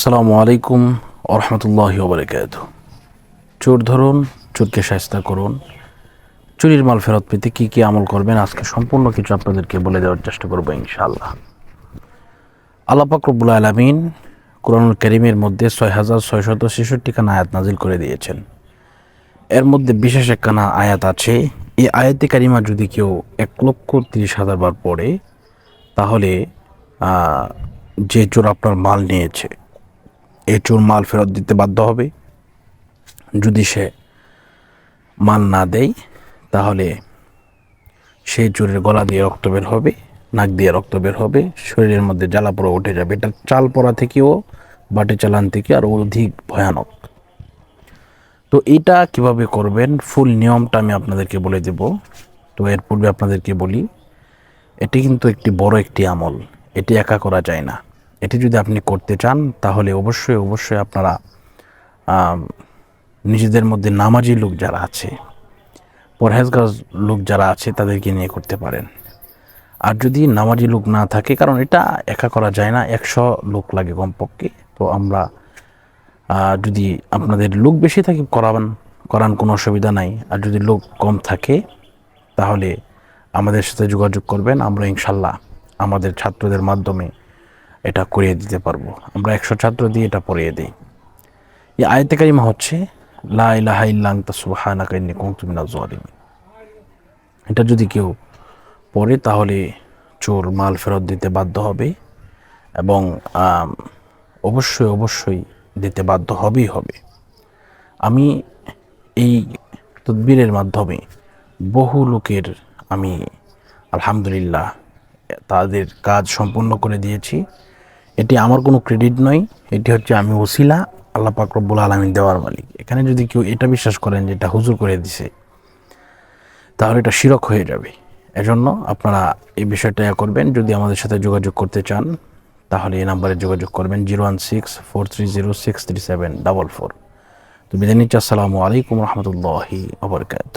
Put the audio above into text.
আসসালামু আলাইকুম ওরহমতুল্লাহ ওবরাকাত চোর ধরুন, চোরকে সাহস্তা করুন। চুরির মাল ফেরত পেতে কী কী আমল করবেন? আজকে সম্পূর্ণ কিছু আপনাদেরকে বলে দেওয়ার চেষ্টা করব ইনশাআল্লাহ। আল্লাহ পাক রব্বুল আলমিন কোরআনুল করিমের মধ্যে ছয় হাজার ছয়শত ছেষট্টি খানা আয়াত নাজিল করে দিয়েছেন। এর মধ্যে বিশেষ একখানা আয়াত আছে, এই আয়াতে কারিমা যদি কেউ এক লক্ষ তিরিশ হাজার বার পড়ে, তাহলে যে চোর আপনার মাল নিয়েছে এই চোর মাল ফেরত দিতে বাধ্য হবে। যদি সে মাল না দেয়, তাহলে সেই চোরের গলা দিয়ে রক্ত বের হবে, নাক দিয়ে রক্ত বের হবে, শরীরের মধ্যে জ্বালা পোড়া উঠে যাবে। এটা চাল পড়া থেকেও, বাটে চালান থেকে আর অধিক ভয়ানক। তো এটা কীভাবে করবেন? ফুল নিয়মটা আমি আপনাদেরকে বলে দেব। তো এর পূর্বে আপনাদেরকে বলি, এটি কিন্তু একটি বড় একটি আমল। এটি একা করা যায় না। এটি যদি আপনি করতে চান, তাহলে অবশ্যই অবশ্যই আপনারা নিজেদের মধ্যে নামাজি লোক যারা আছে, পরহেজগার লোক যারা আছে, তাদেরকে নিয়ে করতে পারেন। আর যদি নামাজি লোক না থাকে, কারণ এটা একা করা যায় না, একশো লোক লাগে কমপক্ষে, তো আমরা যদি আপনাদের লোক বেশি থাকে, করাবেন, করান কোনো অসুবিধা নাই। আর যদি লোক কম থাকে, তাহলে আমাদের সাথে যোগাযোগ করবেন। আমরা ইনশাল্লাহ আমাদের ছাত্রদের মাধ্যমে এটা করিয়ে দিতে পারব। আমরা একশো ছাত্র দিয়ে এটা পড়িয়ে দিই। এই আয়তে কারিমা হচ্ছে এটা যদি কেউ পড়ে, তাহলে চোর মাল ফেরত দিতে বাধ্য হবে এবং অবশ্যই অবশ্যই দিতে বাধ্য হবেই হবে। আমি এই তদবিরের মাধ্যমে বহু লোকের আমি আলহামদুলিল্লাহ তাদের কাজ সম্পূর্ণ করে দিয়েছি। এটি আমার কোনো ক্রেডিট নয়, এটি হচ্ছে আমি ওসিলা আল্লাহ পাক রব্বুল আলমিন দেওয়ার মালিক। এখানে যদি কেউ এটা বিশ্বাস করেন যে এটা হুজুর করে দিছে, তাহলে এটা শিরক হয়ে যাবে। এজন্য আপনারা এই বিষয়টা করবেন। যদি আমাদের সাথে যোগাযোগ করতে চান, তাহলে এই নাম্বারে যোগাযোগ করবেন zero one six four three zero six three seven double four. তো বিদায় নিচ্ছি, আসসালামু আলাইকুম রহমতুল্লাহি আবরকাত